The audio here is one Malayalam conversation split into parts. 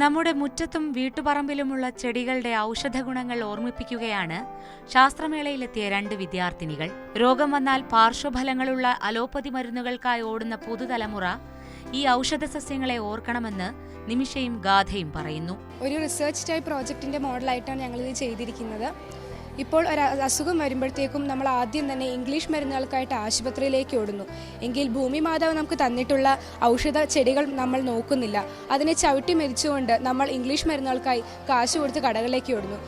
നമ്മുടെ മുറ്റത്തും വീട്ടുപറമ്പിലുമുള്ള ചെടികളുടെ ഔഷധ ഗുണങ്ങൾ ഓർമ്മിപ്പിക്കുകയാണ് ശാസ്ത്രമേളയിലെത്തിയ രണ്ട് വിദ്യാർത്ഥിനികൾ. രോഗം വന്നാൽ പാർശ്വഫലങ്ങളുള്ള അലോപ്പതി മരുന്നുകൾക്കായി ഓടുന്ന പുതുതലമുറ ഈ ഔഷധ സസ്യങ്ങളെ ഓർക്കണമെന്ന് നിമിഷയും ഗാഥയും പറയുന്നു. ഒരു റിസർച്ച് ടൈപ്പ് പ്രോജക്റ്റിന്റെ മോഡലായിട്ടാണ് ഞങ്ങൾ ഇത് ചെയ്തിരിക്കുന്നത്. ഇപ്പോൾ ഒരു അസുഖം വരുമ്പോഴത്തേക്കും നമ്മൾ ആദ്യം തന്നെ ഇംഗ്ലീഷ് മരുന്നുകൾക്കായിട്ട് ആശുപത്രിയിലേക്ക് ഓടുന്നു. എങ്കിൽ ഭൂമി മാതാവ് നമുക്ക് തന്നിട്ടുള്ള ഔഷധ ചെടികൾ നമ്മൾ നോക്കുന്നില്ല. അതിനെ ചവിട്ടി മരിച്ചുകൊണ്ട് നമ്മൾ ഇംഗ്ലീഷ് മരുന്നുകൾക്കായി കാശ് കൊടുത്ത് കടകളിലേക്ക് ഓടുന്നു.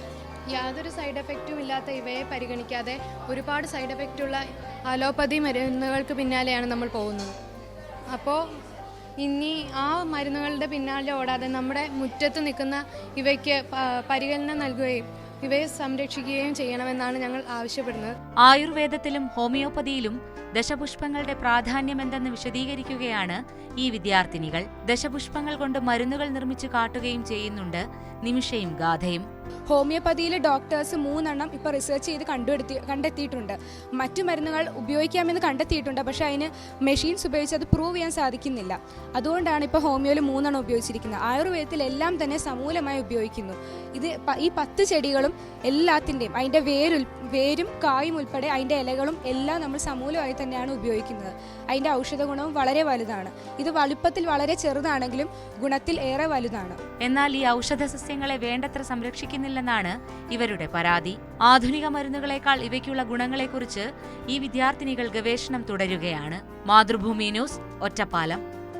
യാതൊരു സൈഡ് എഫക്റ്റും ഇല്ലാത്ത ഇവയെ പരിഗണിക്കാതെ ഒരുപാട് സൈഡ് എഫക്റ്റുള്ള അലോപ്പതി മരുന്നുകൾക്ക് പിന്നാലെയാണ് നമ്മൾ പോകുന്നത്. അപ്പോൾ ഇനി ആ മരുന്നുകളുടെ പിന്നാലെ ഓടാതെ നമ്മുടെ മുറ്റത്ത് നിൽക്കുന്ന ഇവയ്ക്ക് പരിഗണന നൽകുകയും ഇവയെ സംരക്ഷിക്കുകയും ചെയ്യണമെന്നാണ് ഞങ്ങൾ ആവശ്യപ്പെടുന്നത്. ആയുർവേദത്തിലും ഹോമിയോപ്പതിയിലും ദശപുഷ്പങ്ങളുടെ പ്രാധാന്യം പ്രാധാന്യമെന്തെന്ന് വിശദീകരിക്കുകയാണ് ഈ വിദ്യാർത്ഥിനികൾ. ദശപുഷ്പങ്ങൾ കൊണ്ട് മരുന്നുകൾ നിർമ്മിച്ച് കാട്ടുകയും ചെയ്യുന്നുണ്ട് നിമിഷയും ഗാഥയും. ഹോമിയോപ്പതിയിൽ ഡോക്ടേഴ്സ് മൂന്നെണ്ണം ഇപ്പോൾ റിസർച്ച് ചെയ്ത് കണ്ടുപിടുത്തി കണ്ടെത്തിയിട്ടുണ്ട്. മറ്റു മരുന്നുകൾ ഉപയോഗിക്കാമെന്ന് കണ്ടെത്തിയിട്ടുണ്ട്. പക്ഷേ അതിന് മെഷീൻസ് ഉപയോഗിച്ച് അത് പ്രൂവ് ചെയ്യാൻ സാധിക്കുന്നില്ല. അതുകൊണ്ടാണ് ഇപ്പോൾ ഹോമിയോയിൽ മൂന്നെണ്ണം ഉപയോഗിച്ചിരിക്കുന്നത്. ആയുർവേദത്തിൽ എല്ലാം തന്നെ സമൂലമായി ഉപയോഗിക്കുന്നു. ഇത് ഈ പത്ത് ചെടികളും എല്ലാത്തിന്റെയും അതിന്റെ വേരുൽ വേരും കായും ഉൾപ്പെടെ അതിന്റെ ഇലകളും എല്ലാം നമ്മൾ സമൂലമായി തന്നെയാണ് ഉപയോഗിക്കുന്നത്. അതിന്റെ ഔഷധ ഗുണവും വളരെ വലുതാണ്. ഇത് വലുപ്പത്തിൽ വളരെ ചെറുതാണെങ്കിലും ഗുണത്തിൽ ഏറെ വലുതാണ്. എന്നാൽ ഈ ഔഷധ സസ്യങ്ങളെ വേണ്ടത്ര സംരക്ഷിക്കുന്നില്ലെന്നാണ് ഇവരുടെ പരാതി. ആധുനിക മരുന്നുകളെക്കാൾ ഇവയ്ക്കുള്ള ഗുണങ്ങളെക്കുറിച്ച് ഈ വിദ്യാർത്ഥിനികൾ ഗവേഷണം തുടരുകയാണ്. മാതൃഭൂമി ന്യൂസ് ഒറ്റപ്പാലം.